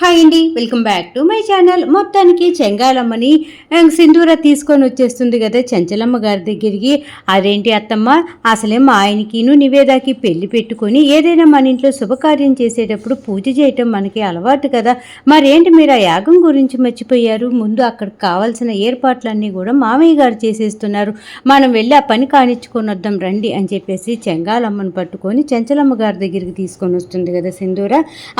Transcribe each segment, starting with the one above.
Hi అండి welcome back to my channel. మొత్తానికి చెంగాలమ్మని సింధూర తీసుకొని వచ్చేస్తుంది కదా చంచలమ్మ గారి దగ్గరికి. అదేంటి అత్తమ్మ అసలే మా ఆయనకిను నివేదాకి పెళ్ళి పెట్టుకొని ఏదైనా మన ఇంట్లో శుభకార్యం చేసేటప్పుడు పూజ చేయటం మనకి అలవాటు కదా. మరేంటి మీరు ఆ యాగం గురించి మర్చిపోయారు? ముందు అక్కడికి కావాల్సిన ఏర్పాట్లన్నీ కూడా మామయ్య గారు చేసేస్తున్నారు. మనం వెళ్ళి ఆ పని కానిచ్చుకొని వద్దాం రండి అని చెప్పేసి చెంగాలమ్మను పట్టుకొని చెంచలమ్మ గారి దగ్గరికి తీసుకొని వస్తుంది కదా సింధూర.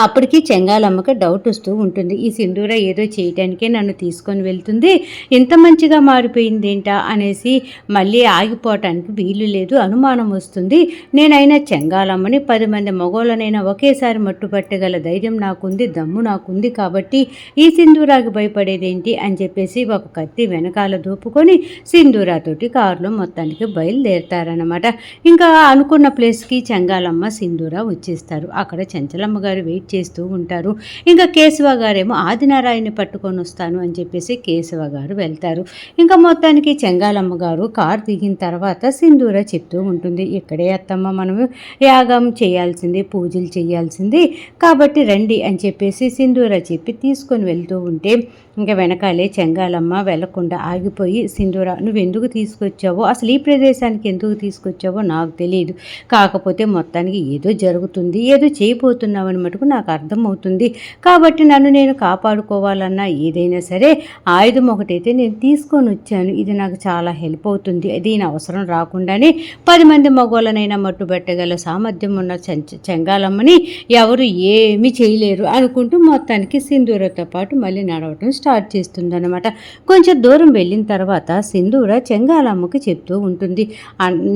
అప్పటికి చెంగాలమ్మకి డౌట్ వస్తూ ఉంటుంది. ఈ సింధూర ఏదో చేయటానికే నన్ను తీసుకొని వెళ్తుంది. ఇంత మంచిగా మారిపోయిందేంటా అనేసి మళ్ళీ ఆగిపోవటానికి వీలు లేదు అనుమానం వస్తుంది. నేనైనా చెంగాలమ్మని పది మంది మగోళ్ళనైనా ఒకేసారి మట్టుపట్టగల ధైర్యం నాకుంది దమ్ము నాకుంది కాబట్టి ఈ సింధూరాకి భయపడేదేంటి అని చెప్పేసి ఒక కత్తి వెనకాల దూపుకొని సింధూరాతోటి కారులో మొత్తానికి బయలుదేరతారనమాట ఇంకా అనుకున్న ప్లేస్కి చెంగాలమ్మ సింధూర వచ్చేస్తారు. అక్కడ చెంచలమ్మ గారు వెయిట్ చేస్తూ ఉంటారు. ఇంకా కేశవ గారేమో ఆదినారాయణని పట్టుకొని వస్తాను అని చెప్పేసి కేశవ గారు వెళ్తారు. ఇంకా మొత్తానికి చెంగాలమ్మ గారు కారు దిగిన తర్వాత సింధూర చెప్తూ ఉంటుంది ఇక్కడే అత్తమ్మ మనము యాగం చేయాల్సింది పూజలు చేయాల్సింది. కాబట్టి రండి అని చెప్పేసి సింధూర చెప్పి తీసుకొని వెళ్తూ ఉంటే ఇంకా వెనకాలే చెంగాలమ్మ వెళ్ళకుండా ఆగిపోయి సింధూర నువ్వు ఎందుకు తీసుకొచ్చావో అసలు ఈ ప్రదేశానికి ఎందుకు తీసుకొచ్చావో నాకు తెలియదు కాకపోతే మొత్తానికి ఏదో జరుగుతుంది ఏదో చేయబోతున్నావని మటుకు నాకు అర్థమవుతుంది. కాబట్టి నన్ను నేను కాపాడుకోవాలన్నా ఏదైనా సరే ఆయుధం ఒకటైతే నేను తీసుకొని వచ్చాను. ఇది నాకు చాలా హెల్ప్ అవుతుంది. దీని అవసరం రాకుండానే పది మంది మగవాళ్ళనైనా మట్టుబెట్టగల సామర్థ్యం ఉన్న చెంచ చెంగాలమ్మని ఎవరు ఏమీ చేయలేరు అనుకుంటూ మొత్తానికి సింధూరతో పాటు మళ్ళీ నడవటం స్టార్ట్ స్టార్ట్ చేస్తుందనమాట కొంచెం దూరం వెళ్ళిన తర్వాత సింధూర చెంగాలమ్మకి చెప్తూ ఉంటుంది.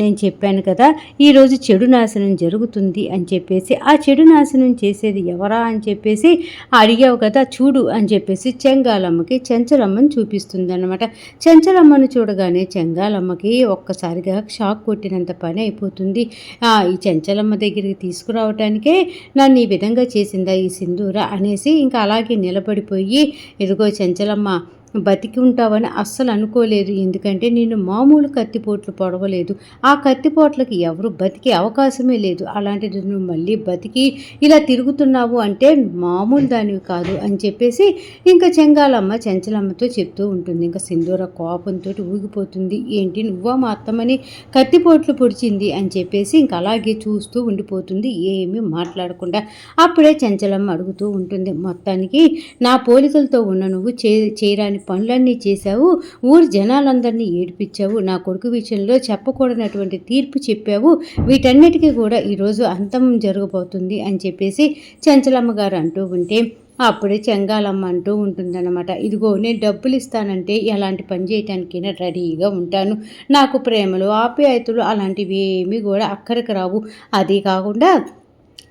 నేను చెప్పాను కదా ఈరోజు చెడు నాశనం జరుగుతుంది అని చెప్పేసి ఆ చెడు నాశనం చేసేది ఎవరా అని చెప్పేసి అడిగావు కదా చూడు అని చెప్పేసి చెంగాలమ్మకి చెంచలమ్మని చూపిస్తుంది అనమాట చెంచలమ్మను చూడగానే చెంగాలమ్మకి ఒక్కసారిగా షాక్ కొట్టినంత పని అయిపోతుంది. ఈ చెంచలమ్మ దగ్గరికి తీసుకురావటానికే నన్ను ఈ విధంగా చేసిందా ఈ సింధూర అనేసి ఇంకా అలాగే నిలబడిపోయి ఇదిగో చెంచలమ్మ బతికి ఉంటావని అస్సలు అనుకోలేదు. ఎందుకంటే నేను మామూలు కత్తిపోట్లు పొడవలేదు. ఆ కత్తిపోట్లకి ఎవరు బతికే అవకాశమే లేదు. అలాంటిది నువ్వు మళ్ళీ బతికి ఇలా తిరుగుతున్నావు అంటే మామూలు దానివి కాదు అని చెప్పేసి ఇంకా చెంగాలమ్మ చెంచలమ్మతో చెప్తూ ఉంటుంది. ఇంకా సింధూర కోపంతో ఊగిపోతుంది. ఏంటి నువ్వా మా అత్తమ్మని కత్తిపోట్లు పొడిచింది అని చెప్పేసి ఇంకా అలాగే చూస్తూ ఉండిపోతుంది. ఏమీ మాట్లాడకుండా అప్పుడే చెంచలమ్మ అడుగుతూ ఉంటుంది. మొత్తానికి నా పోలికలతో ఉన్న నువ్వు చే చేయడానికి పనులన్నీ చేశావు. ఊరు జనాలందరినీ ఏడిపించావు. నా కొడుకు విషయంలో చెప్పకూడనటువంటి తీర్పు చెప్పావు. వీటన్నిటికీ కూడా ఈరోజు అంతం జరగబోతుంది అని చెప్పేసి చెంచలమ్మ గారు అంటూ ఉంటే అప్పుడే చెంగాలమ్మ అంటూ ఉంటుందన్నమాట. ఇదిగో నేను డబ్బులు ఇస్తానంటే ఎలాంటి పని చేయటానికైనా రెడీగా ఉంటాను. నాకు ప్రేమలు ఆప్యాయతలు అలాంటివి ఏమీ కూడా అక్కడికి రావు. అది కాకుండా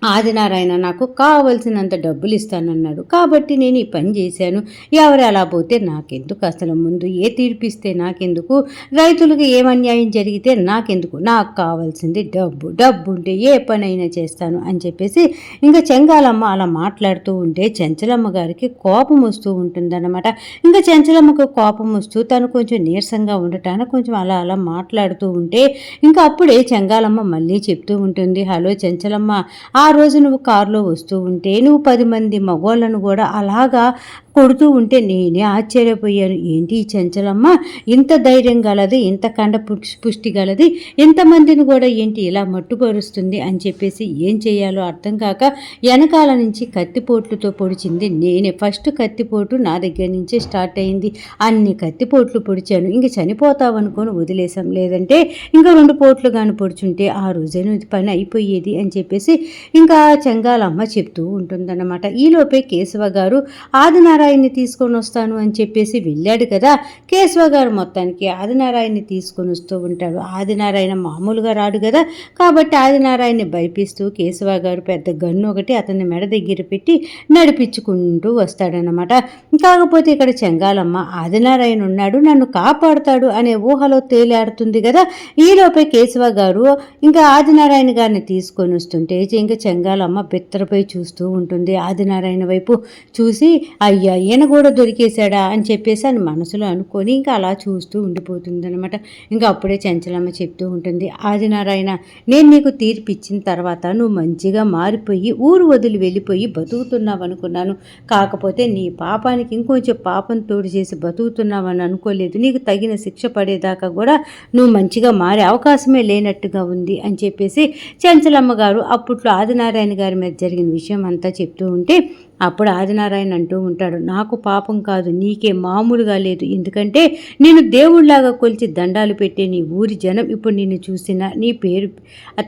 ఆదినారాయణ నాకు కావలసినంత డబ్బులు ఇస్తానన్నాడు కాబట్టి నేను ఈ పని చేశాను. ఎవరు అలా పోతే నాకెందుకు? అసలు ముందు ఏ తీర్పిస్తే నాకెందుకు? రైతులకు ఏం అన్యాయం జరిగితే నాకెందుకు? నాకు కావాల్సింది డబ్బు. డబ్బు ఉంటే ఏ పనైనా చేస్తాను అని చెప్పేసి ఇంకా చెంగాలమ్మ అలా మాట్లాడుతూ ఉంటే చెంచలమ్మ గారికి కోపం వస్తూ ఉంటుందన్నమాట. ఇంకా చెంచలమ్మకు కోపం వస్తూ తను కొంచెం నీరసంగా ఉండటానికి కొంచెం అలా అలా మాట్లాడుతూ ఉంటే ఇంకా అప్పుడే చెంగాలమ్మ మళ్ళీ చెప్తూ ఉంటుంది హలో చెంచలమ్మ ఆ రోజు నువ్వు కారులో వస్తూ ఉంటే నువ్వు పది మంది మగవాళ్ళను కూడా అలాగా కొడుతూ ఉంటే నేనే ఆశ్చర్యపోయాను. ఏంటి ఈ చెంచలమ్మ? ఇంత ధైర్యం గలది ఇంత కండ పుష్- పుష్టి గలది ఇంతమందిని కూడా ఏంటి ఇలా మట్టుపరుస్తుంది అని చెప్పేసి ఏం చేయాలో అర్థం కాక వెనకాల నుంచి కత్తిపోట్లతో పొడిచింది నేనే. ఫస్ట్ కత్తిపోటు నా దగ్గర నుంచే స్టార్ట్ అయింది. అన్ని కత్తిపోట్లు పొడిచాను. ఇంక చనిపోతావు అనుకొని వదిలేసాం లేదంటే ఇంకా రెండు పోట్లు కానీ పొడిచుంటే ఆ రోజే ఇది పని అయిపోయేది అని చెప్పేసి ఇంకా చెంగాలమ్మ చెప్తూ ఉంటుందన్నమాట. ఈలోపే కేశవ గారు ఆదినారాయణని తీసుకొని వస్తాను అని చెప్పేసి వెళ్ళాడు కదా. కేశవ గారు మొత్తానికి ఆదినారాయణ్ని తీసుకొని వస్తూ ఉంటాడు. ఆదినారాయణ మామూలుగా రాడు కదా. కాబట్టి ఆదినారాయణ్ని భయపిస్తూ కేశవ గారు పెద్ద గన్ను ఒకటి అతన్ని మెడ దగ్గర పెట్టి నడిపించుకుంటూ వస్తాడనమాట కాకపోతే ఇక్కడ చెంగాలమ్మ ఆదినారాయణ ఉన్నాడు. నన్ను కాపాడుతాడు అనే ఊహలో తేలాడుతుంది కదా. ఈలోపే కేశవ గారు ఇంకా ఆదినారాయణ గారిని తీసుకొని వస్తుంటే ఇంకా చెంగాలమ్మ బిత్తరపై చూస్తూ ఉంటుంది. ఆదినారాయణ వైపు చూసి అయ్యా ఈయన కూడా దొరికేశాడా అని చెప్పేసి అని మనసులో అనుకొని ఇంకా అలా చూస్తూ ఉండిపోతుందనమాట ఇంకా అప్పుడే చంచలమ్మ చెప్తూ ఉంటుంది ఆదినారాయణ నేను నీకు తీర్పు ఇచ్చిన తర్వాత నువ్వు మంచిగా మారిపోయి ఊరు వదిలి వెళ్ళిపోయి బతుకుతున్నావు అనుకున్నాను. కాకపోతే నీ పాపానికి ఇంకొంచెం పాపం తోడు చేసి బతుకుతున్నావని అనుకోలేదు. నీకు తగిన శిక్ష పడేదాకా కూడా నువ్వు మంచిగా మారే అవకాశమే లేనట్టుగా ఉంది అని చెప్పేసి చంచలమ్మ గారు అప్పట్లో ఆదినారాయణ గారి మీద జరిగిన విషయం అంతా చెప్తూ ఉంటే అప్పుడు ఆదినారాయణ అంటూ ఉంటాడు నాకు పాపం కాదు నీకే మామూలుగా లేదు. ఎందుకంటే నేను దేవుళ్ళాగా కొలిచి దండాలు పెట్టే నీ ఊరి జనం ఇప్పుడు నిన్ను చూసినా నీ పేరు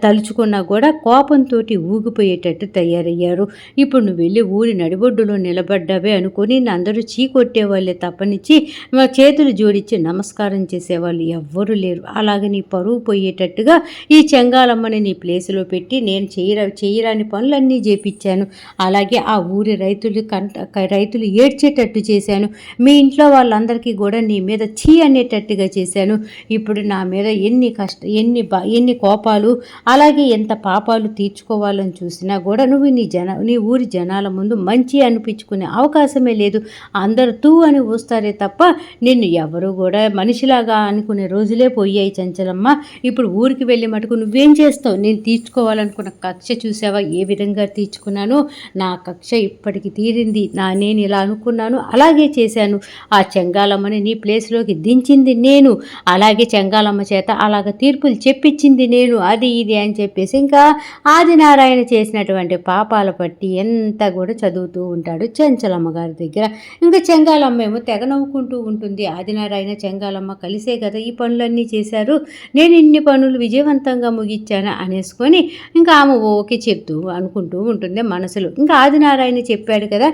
తలుచుకున్నా కూడా కోపంతో ఊగిపోయేటట్టు తయారయ్యారు. ఇప్పుడు నువ్వు వెళ్ళి ఊరి నడిబొడ్డులో నిలబడ్డావే అనుకుని అందరూ చీకొట్టేవాళ్ళే తప్పనిచ్చి మా చేతులు జోడించి నమస్కారం చేసేవాళ్ళు ఎవ్వరూ లేరు. అలాగే నీ పరువు పోయేటట్టుగా ఈ చెంగాలమ్మని నీ ప్లేసులో పెట్టి నేను చేయరా చేయరాని పనులన్నీ చేపించాను. అలాగే ఆ ఊరి రైతులు కంట రైతులు ఏడ్చేటట్టు చేశాను. మీ ఇంట్లో వాళ్ళందరికీ కూడా నీ మీద చీ అనేటట్టుగా చేశాను. ఇప్పుడు నా మీద ఎన్ని కష్ట ఎన్ని బా ఎన్ని కోపాలు అలాగే ఎంత పాపాలు తీర్చుకోవాలని చూసినా కూడా నువ్వు నీ జన నీ ఊరి జనాల ముందు మంచి అనిపించుకునే అవకాశమే లేదు. అందరూ తూ అని ఊస్తారే తప్ప నిన్ను ఎవరు కూడా మనిషిలాగా అనుకునే రోజులే పోయాయి చంచలమ్మ. ఇప్పుడు ఊరికి వెళ్ళి మటుకు నువ్వేం చేస్తావు? నేను తీర్చుకోవాలనుకున్న కక్ష చూసావా? ఏ విధంగా తీర్చుకున్నాను? నా కక్ష అప్పటికి తీరింది. నా నేను ఇలా అనుకున్నాను. అలాగే చేశాను. ఆ చెంగాలమ్మని నీ ప్లేస్లోకి దించింది నేను. అలాగే చెంగాలమ్మ చేత అలాగ తీర్పులు చెప్పించింది నేను. అది ఇది అని చెప్పేసి ఇంకా ఆదినారాయణ చేసినటువంటి పాపాల పట్టి ఎంత కూడా చదువుతూ ఉంటాడు చెంచలమ్మ గారి దగ్గర. ఇంకా చెంగాలమ్మ ఏమో తెగ నవ్వుకుంటూ ఉంటుంది. ఆదినారాయణ చెంగాలమ్మ కలిసే కదా ఈ పనులన్నీ చేశారు. నేను ఇన్ని పనులు విజయవంతంగా ముగించాను అనేసుకొని ఇంకా ఆమె ఓకే చెప్తూ అనుకుంటూ ఉంటుంది మనసులో. ఇంకా ఆదినారాయణ చెప్పాడు కదా.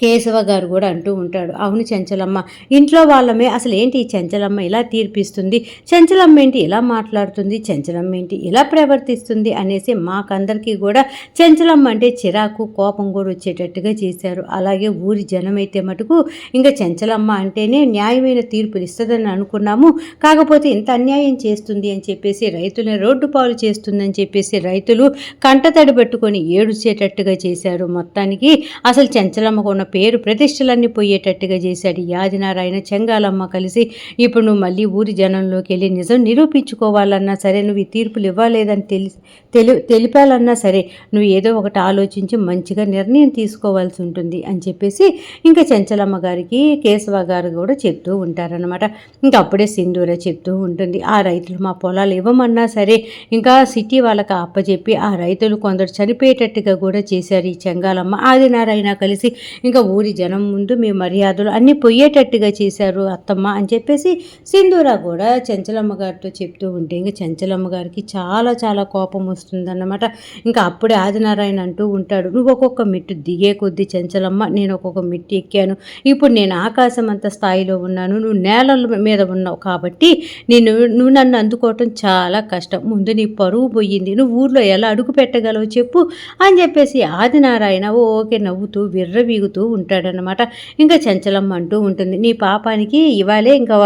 కేశవ గారు కూడా అంటూ ఉంటాడు అవును చెంచలమ్మ ఇంట్లో వాళ్ళమే అసలు ఏంటి ఈ చెంచలమ్మ ఇలా తీర్పిస్తుంది? చెంచలమ్మ ఏంటి ఇలా మాట్లాడుతుంది? చెంచలమ్మ ఏంటి ఇలా ప్రవర్తిస్తుంది? అనేసి మాకందరికీ కూడా చెంచలమ్మ అంటే చిరాకు కోపం కూడా వచ్చేటట్టుగా చేశారు. అలాగే ఊరి జనం అయితే మటుకు ఇంకా చెంచలమ్మ అంటేనే న్యాయమైన తీర్పులు ఇస్తుందని అనుకున్నాము. కాకపోతే ఇంత అన్యాయం చేస్తుంది అని చెప్పేసి రైతులను రోడ్డు పాలు చేస్తుందని చెప్పేసి రైతులు కంటతడి పెట్టుకొని ఏడుచేటట్టుగా చేశారు. మొత్తానికి అసలు చెంచలమ్మ కొన్న ఉన్న పేరు ప్రతిష్టలన్నీ పోయేటట్టుగా చేశాడు ఈ చెంగాలమ్మ కలిసి ఇప్పుడు నువ్వు మళ్ళీ ఊరి జనంలోకి వెళ్ళి నిజం నిరూపించుకోవాలన్నా సరే నువ్వు ఈ తీర్పులు ఇవ్వలేదని తెలి తెలి తెలిపాలన్నా సరే నువ్వు ఏదో ఒకటి ఆలోచించి మంచిగా నిర్ణయం తీసుకోవాల్సి ఉంటుంది అని చెప్పేసి ఇంకా చెంచలమ్మ గారికి కేశవ గారు కూడా చెప్తూ ఉంటారనమాట ఇంకా అప్పుడే సింధూర చెప్తూ ఉంటుంది ఆ రైతులు మా పొలాలు ఇవ్వమన్నా సరే ఇంకా సిటీ వాళ్ళకి అప్పచెప్పి ఆ రైతులు కొందరు చనిపోయేటట్టుగా కూడా చేశారు ఈ చెంగాలమ్మ. ఆదినారాయణ కలిసి ఇంకా ఊరి జనం ముందు మీ మర్యాదలు అన్నీ పోయేటట్టుగా చేశారు అత్తమ్మ అని చెప్పేసి సింధూర కూడా చెంచలమ్మ గారితో చెప్తూ ఉంటే ఇంకా చెంచలమ్మ గారికి చాలా చాలా కోపం వస్తుందన్నమాట. ఇంకా అప్పుడే ఆదినారాయణ అంటూ ఉంటాడు నువ్వు ఒక్కొక్క మెట్టు దిగే కొద్దీ చెంచలమ్మ నేను ఒక్కొక్క మెట్టు ఎక్కాను. ఇప్పుడు నేను ఆకాశం అంత స్థాయిలో ఉన్నాను నువ్వు నేలల మీద ఉన్నావు కాబట్టి నేను నువ్వు నన్ను అందుకోవటం చాలా కష్టం. ముందు నీ పరువు పోయింది నువ్వు ఊర్లో ఎలా అడుగు పెట్టగలవు చెప్పు అని చెప్పేసి ఆదినారాయణ ఓ ఓకే నవ్వుతూ విర్రవీగుతూ ఉంటాడనమాట ఇంకా చంచలమ్మ అంటూ ఉంటుంది నీ పాపానికి ఇవాళే ఇంకా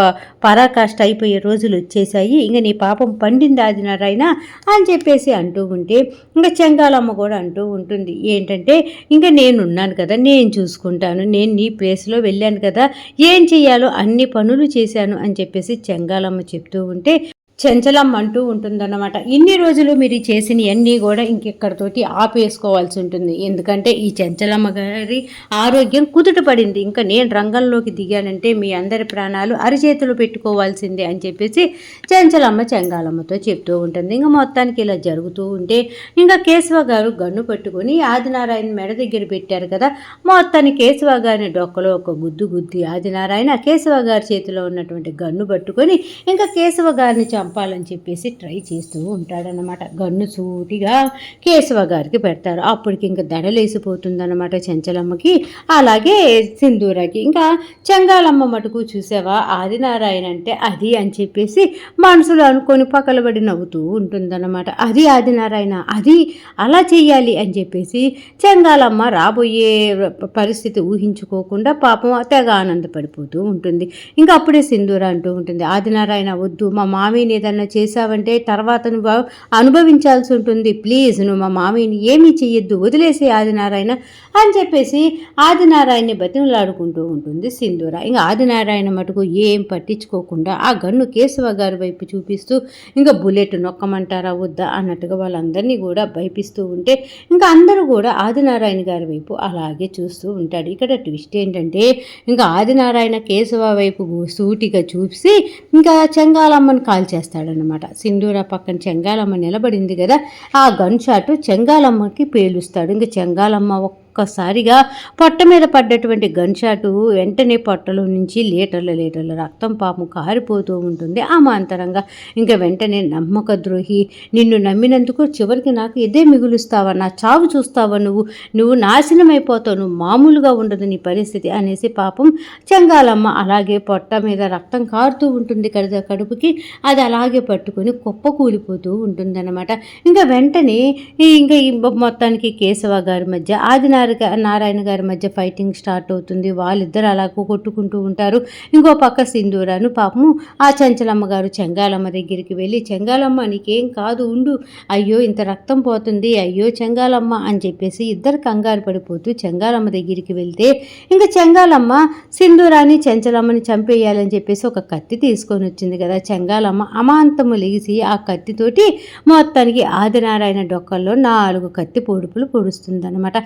పరాకాష్ట అయిపోయే రోజులు వచ్చేసాయి ఇంకా నీ పాపం పండింది ఆదినారాయణ అని చెప్పేసి అంటూ ఉంటే ఇంకా చెంగాలమ్మ కూడా అంటూ ఉంటుంది ఏంటంటే ఇంకా నేనున్నాను కదా నేను చూసుకుంటాను నేను నీ ప్లేస్లో వెళ్ళాను కదా ఏం చెయ్యాలో అన్ని పనులు చేశాను అని చెప్పేసి చెంగాలమ్మ చెప్తూ ఉంటే చెంచలమ్మ అంటూ ఉంటుందన్నమాట. ఇన్ని రోజులు మీరు చేసిన అన్నీ కూడా ఇంకెక్కడితోటి ఆపేసుకోవాల్సి ఉంటుంది. ఎందుకంటే ఈ చెంచలమ్మ గారి ఆరోగ్యం కుదుట పడింది. ఇంకా నేను రంగంలోకి దిగానంటే మీ అందరి ప్రాణాలు అరిచేతులు పెట్టుకోవాల్సిందే అని చెప్పేసి చెంచలమ్మ చెంగాలమ్మతో చెప్తూ ఉంటుంది. ఇంకా మొత్తానికి ఇలా జరుగుతూ ఉంటే ఇంకా కేశవ గారు గన్ను పట్టుకొని ఆదినారాయణ మెడ దగ్గర పెట్టారు కదా. మొత్తానికి కేశవ గారిని డొక్కలో ఒక గుద్దు గుద్ది ఆదినారాయణ కేశవ గారి చేతిలో ఉన్నటువంటి గన్ను పట్టుకొని ఇంకా కేశవ గారిని చంపాలని చెప్పేసి ట్రై చేస్తూ ఉంటాడనమాట గన్ను సూటిగా కేశవ గారికి పెడతారు. అప్పటికి ఇంకా దడలేసిపోతుందనమాట చెంచలమ్మకి. అలాగే సింధూరకి. ఇంకా చెంగాలమ్మ మటుకు చూసావా? ఆదినారాయణ అంటే అది అని చెప్పేసి మనసులో అనుకొని పక్కలబడి నవ్వుతూ ఉంటుందన్నమాట. అది ఆదినారాయణ అది అలా చెయ్యాలి అని చెప్పేసి చెంగాలమ్మ రాబోయే పరిస్థితి ఊహించుకోకుండా పాపం తెగ ఆనందపడిపోతూ ఉంటుంది. ఇంకా అప్పుడే సింధూర అంటూ ఉంటుంది. ఆదినారాయణ వద్దు మా మామీని ఏదన్నా చేసావంటే తర్వాత నువ్వు అనుభవించాల్సి ఉంటుంది. ప్లీజ్ నువ్వు మా మామయ్యని ఏమీ చెయ్యొద్దు వదిలేసే ఆదినారాయణ అని చెప్పేసి ఆదినారాయణని బతిమలాడుకుంటూ ఉంటుంది సింధూర. ఇంకా ఆదినారాయణ మటుకు ఏం పట్టించుకోకుండా ఆ గన్ను కేశవ గారి వైపు చూపిస్తూ ఇంకా బుల్లెట్ నొక్కమంటారా వద్దా అన్నట్టుగా వాళ్ళందరినీ కూడా భయపిస్తూ ఉంటే ఇంకా అందరూ కూడా ఆదినారాయణ గారి వైపు అలాగే చూస్తూ ఉంటాడు ఇక్కడ ట్విస్ట్ ఏంటంటే ఇంకా ఆదినారాయణ కేశవ వైపు సూటిగా చూసి ఇంకా చెంగాలమ్మని కాల్ చేస్తాడనమాట సింధూర పక్కన చెంగాలమ్మ నిలబడింది కదా ఆ గన్ షాట్ చెంగాలమ్మకి పేలుస్తాడు. ఇంకా చెంగాలమ్మ ఒక్కసారిగా పొట్ట మీద పడ్డటువంటి గన్షాటు వెంటనే పొట్టలో నుంచి లీటర్ల లీటర్ల రక్తం పాము కారిపోతూ ఉంటుంది. అమాంతరంగా ఇంకా వెంటనే నమ్మక ద్రోహి నిన్ను నమ్మినందుకు చివరికి నాకు ఇదే మిగులుస్తావా? నా చావు చూస్తావా నువ్వు? నువ్వు నాశనం అయిపోతావు నువ్వు మామూలుగా ఉండదు నీ పరిస్థితి అనేసి పాపం చెంగాలమ్మ అలాగే పొట్ట మీద రక్తం కారుతూ ఉంటుంది కదా కడుపుకి. అది అలాగే పట్టుకొని కుప్ప కూలిపోతూ ఉంటుందన్నమాట. ఇంకా వెంటనే ఇంకా ఈ మొత్తానికి కేశవ గారి మధ్య ఆదినారాయణ నారాయణ గారి మధ్య ఫైటింగ్ స్టార్ట్ అవుతుంది. వాళ్ళిద్దరు అలా కొట్టుకుంటూ ఉంటారు. ఇంకో పక్క సింధూరాను పాపము ఆ చంచలమ్మ గారు చెంగాలమ్మ దగ్గరికి వెళ్ళి చెంగాలమ్మ నీకేం కాదు ఉండు. అయ్యో ఇంత రక్తం పోతుంది. అయ్యో చెంగాలమ్మ అని చెప్పేసి ఇద్దరు కంగారు పడిపోతూ చెంగాలమ్మ దగ్గరికి వెళ్తే ఇంకా చెంగాలమ్మ సింధూరాన్ని చెంచలమ్మని చంపేయాలని చెప్పేసి ఒక కత్తి తీసుకొని వచ్చింది కదా. చెంగాలమ్మ అమాంతము లెగిసి ఆ కత్తితోటి మొత్తానికి ఆదినారాయణ డొక్కల్లో నాలుగు కత్తి పొడుపులు పొడుస్తుందన్నమాట.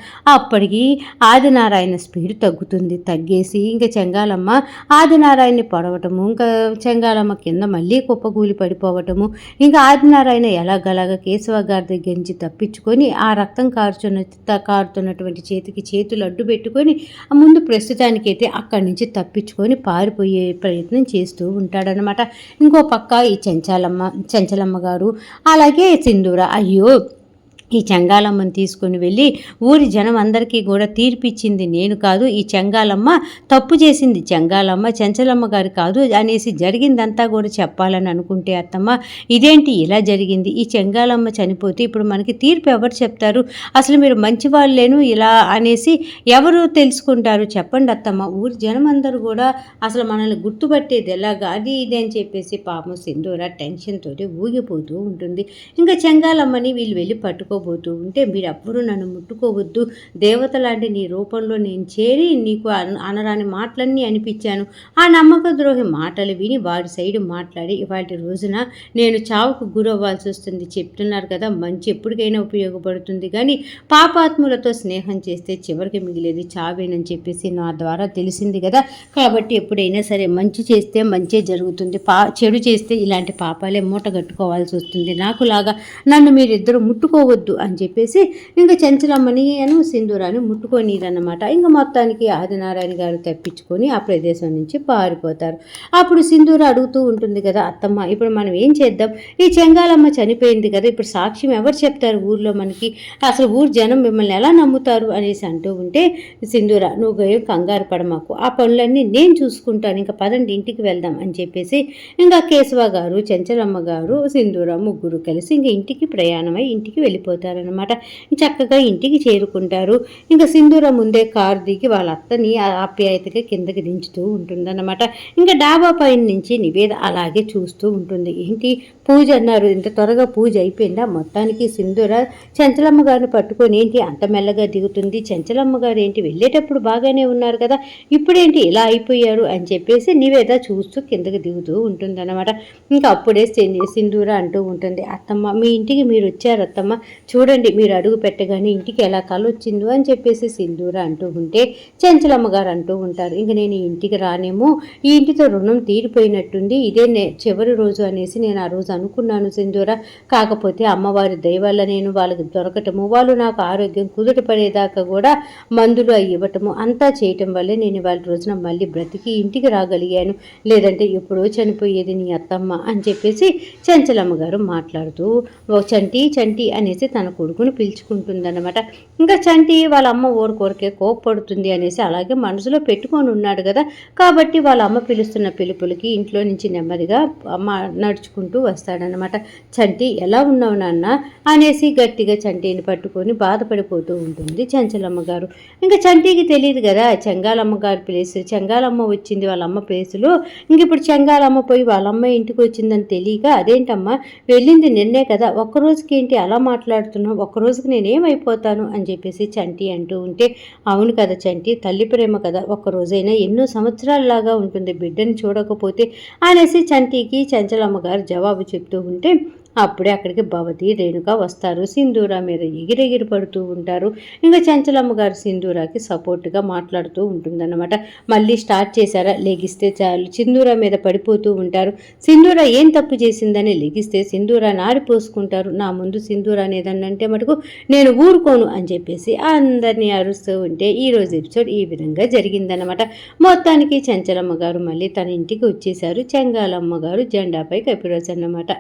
అప్పటికి ఆదినారాయణ స్పీడ్ తగ్గుతుంది. తగ్గేసి ఇంకా చెంగాలమ్మ ఆదినారాయణని పొడవటము ఇంకా చెంగాలమ్మ కింద మళ్ళీ కుప్పకూలి పడిపోవటము ఇంకా ఆదినారాయణ ఎలాగలాగా కేశవ గారి దగ్గర నుంచి తప్పించుకొని ఆ రక్తం కారుచున్న కారుతున్నటువంటి చేతికి చేతులు అడ్డు పెట్టుకొని ముందు ప్రస్తుతానికైతే అక్కడి నుంచి తప్పించుకొని పారిపోయే ప్రయత్నం చేస్తూ ఉంటాడనమాట ఇంకో పక్క ఈ చెంచాలమ్మ చెంచలమ్మ గారు అలాగే సింధూర. అయ్యో! ఈ చెంగాలమ్మని తీసుకొని వెళ్ళి ఊరి జనం అందరికీ కూడా తీర్పిచ్చింది నేను కాదు ఈ చెంగాలమ్మ తప్పు చేసింది. చెంగాలమ్మ చెంచలమ్మ గారు కాదు అనేసి జరిగిందంతా కూడా చెప్పాలని అనుకుంటే అత్తమ్మ ఇదేంటి ఇలా జరిగింది? ఈ చెంగాలమ్మ చనిపోతే ఇప్పుడు మనకి తీర్పు ఎవరు చెప్తారు? అసలు మీరు మంచి వాళ్ళేను ఇలా అనేసి ఎవరు తెలుసుకుంటారు? చెప్పండి అత్తమ్మ. ఊరి జనం అందరూ కూడా అసలు మనల్ని గుర్తుపట్టేది ఎలాగా? అది ఇది అని చెప్పేసి పాపం సింధూర టెన్షన్తో ఊగిపోతూ ఉంటుంది. ఇంకా చెంగాలమ్మని వీళ్ళు వెళ్ళి పట్టుకో ముట్టుకోబోతూ ఉంటే మీరెవ్వరూ నన్ను ముట్టుకోవద్దు. దేవత లాంటి నీ రూపంలో నేను చేరి నీకు అనరాని మాటలన్నీ అనిపించాను. ఆ నమ్మక ద్రోహి మాటలు విని వారి సైడ్ మాట్లాడి ఇవాటి రోజున నేను చావుకు గురవ్వాల్సి వస్తుంది. చెప్తున్నారు కదా మంచి ఎప్పటికైనా ఉపయోగపడుతుంది. కానీ పాపాత్ములతో స్నేహం చేస్తే చివరికి మిగిలేది చావేనని చెప్పేసి నా ద్వారా తెలిసింది కదా. కాబట్టి ఎప్పుడైనా సరే మంచి చేస్తే మంచే జరుగుతుంది. పా చెడు చేస్తే ఇలాంటి పాపాలే మూట కట్టుకోవాల్సి వస్తుంది. నాకులాగా నన్ను మీరిద్దరూ ముట్టుకోవద్దు. వద్దు అని చెప్పేసి ఇంకా చెంచలమ్మని అను సింధూరాన్ని ముట్టుకోనీరన్నమాట ఇంకా మొత్తానికి ఆదినారాయణ గారు తప్పించుకొని ఆ ప్రదేశం నుంచి పారిపోతారు. అప్పుడు సింధూర అడుగుతూ ఉంటుంది కదా అత్తమ్మ ఇప్పుడు మనం ఏం చేద్దాం? ఈ చెంగాలమ్మ చనిపోయింది కదా ఇప్పుడు సాక్ష్యం ఎవరు చెప్తారు ఊర్లో మనకి? అసలు ఊరు జనం మిమ్మల్ని ఎలా నమ్ముతారు? అనేసి అంటూ ఉంటే సింధూర నువ్వు ఏం కంగారు పడమాకు. ఆ పనులన్నీ నేను చూసుకుంటాను. ఇంకా పదండి ఇంటికి వెళ్దాం అని చెప్పేసి ఇంకా కేశవ గారు చెంచలమ్మ గారు సింధూర ముగ్గురు కలిసి ఇంక ఇంటికి ప్రయాణమై ఇంటికి వెళ్ళిపోతారు. వెళ్ళిపోతారనమాట చక్కగా ఇంటికి చేరుకుంటారు. ఇంకా సింధూర ముందే కారు దిగి వాళ్ళ అత్తని ఆప్యాయతగా కిందకి దించుతూ ఉంటుందన్నమాట. ఇంకా డాబా పైన నుంచి నివేద అలాగే చూస్తూ ఉంటుంది. ఏంటి? పూజ అన్నారు. ఇంత త్వరగా పూజ అయిపోయిందా? మొత్తానికి సింధూర చెంచలమ్మ గారిని పట్టుకొని ఏంటి? అంత మెల్లగా దిగుతుంది. చెంచలమ్మ గారు ఏంటి? వెళ్ళేటప్పుడు బాగానే ఉన్నారు కదా. ఇప్పుడేంటి? ఇలా అయిపోయారు అని చెప్పేసి నివేద చూస్తూ కిందకి దిగుతూ ఉంటుందన్నమాట. ఇంకా అప్పుడే సింధూర అంటూ ఉంటుంది. అత్తమ్మ మీ ఇంటికి మీరు వచ్చారు అత్తమ్మ చూడండి మీరు అడుగు పెట్టగానే ఇంటికి ఎలా కలొచ్చిందో అని చెప్పేసి సింధూర అంటూ ఉంటే చెంచలమ్మ గారు అంటూ ఉంటారు. ఇంక నేను ఇంటికి రానేమో ఈ ఇంటితో రుణం తీరిపోయినట్టుంది ఇదే చివరి రోజు అనేసి నేను ఆ రోజు అనుకున్నాను సింధూర. కాకపోతే అమ్మవారి దయవల్ల నేను వాళ్ళకి దొరకటము వాళ్ళు నాకు ఆరోగ్యం కుదుట పడేదాకా కూడా మందులు అవి ఇవ్వటము అంతా చేయటం వల్లే నేను వాళ్ళ రోజున మళ్ళీ బ్రతికి ఇంటికి రాగలిగాను. లేదంటే ఎప్పుడో చనిపోయేది నీ అత్తమ్మ అని చెప్పేసి చెంచలమ్మ గారు మాట్లాడుతూ చంటి చంటి అనేసి తన తన కొడుకుని పిలుచుకుంటుందన్నమాట. ఇంకా చంటి వాళ్ళ అమ్మ ఊరికొరికే కోప్పడుతుంది అనేసి అలాగే మనసులో పెట్టుకొని ఉన్నాడు కదా. కాబట్టి వాళ్ళ అమ్మ పిలుస్తున్న పిలుపులకి ఇంట్లో నుంచి నెమ్మదిగా అమ్మ నడుచుకుంటూ వస్తాడనమాట చంటి ఎలా ఉన్నావు నాన్న? అనేసి గట్టిగా చంటిని పట్టుకొని బాధపడిపోతూ ఉంటుంది చంచలమ్మ గారు ఇంకా చంటికి తెలియదు కదా చెంగాలమ్మ గారి ప్లేస్ చెంగాలమ్మ వచ్చింది వాళ్ళ అమ్మ ప్లేసులో. ఇంక ఇప్పుడు చెంగాలమ్మ పోయి వాళ్ళ అమ్మ ఇంటికి వచ్చిందని తెలియక అదేంటమ్మా? వెళ్ళింది నిన్నే కదా. ఒక్కరోజుకి ఏంటి అలా మాట్లాడుతున్నావు ఒక్కరోజుకి నేనేమైపోతాను అని చెప్పేసి చంటి అంటూ ఉంటే అవును కదా చంటి తల్లి ప్రేమ కదా ఒక్కరోజైనా ఎన్నో సంవత్సరాలలాగా ఉంటుంది బిడ్డని చూడకపోతే అనేసి చంటికి చంచలమ్మ గారు జవాబు చెప్తూ ఉంటే అప్పుడే అక్కడికి భవతి రేణుక వస్తారు. సింధూర మీద ఎగిరెగిరి పడుతూ ఉంటారు. ఇంకా చంచలమ్మ గారు సింధూరాకి సపోర్ట్గా మాట్లాడుతూ ఉంటుందన్నమాట. మళ్ళీ స్టార్ట్ చేశారా? లెగిస్తే చాలు. సింధూర మీద పడిపోతూ ఉంటారు. సింధూర ఏం తప్పు చేసిందని లెగిస్తే సింధూర నాడిపోసుకుంటారు నా ముందు సింధూర అనేదన్నంటే మటుకు నేను ఊరుకోను అని చెప్పేసి అందరినీ అరుస్తూ ఉంటే ఈ రోజు ఎపిసోడ్ ఈ విధంగా జరిగిందనమాట మొత్తానికి చంచలమ్మ గారు మళ్ళీ తన ఇంటికి వచ్చేసారు చెంగాలమ్మ గారు జెండాపై కప్పిరోజు అన్నమాట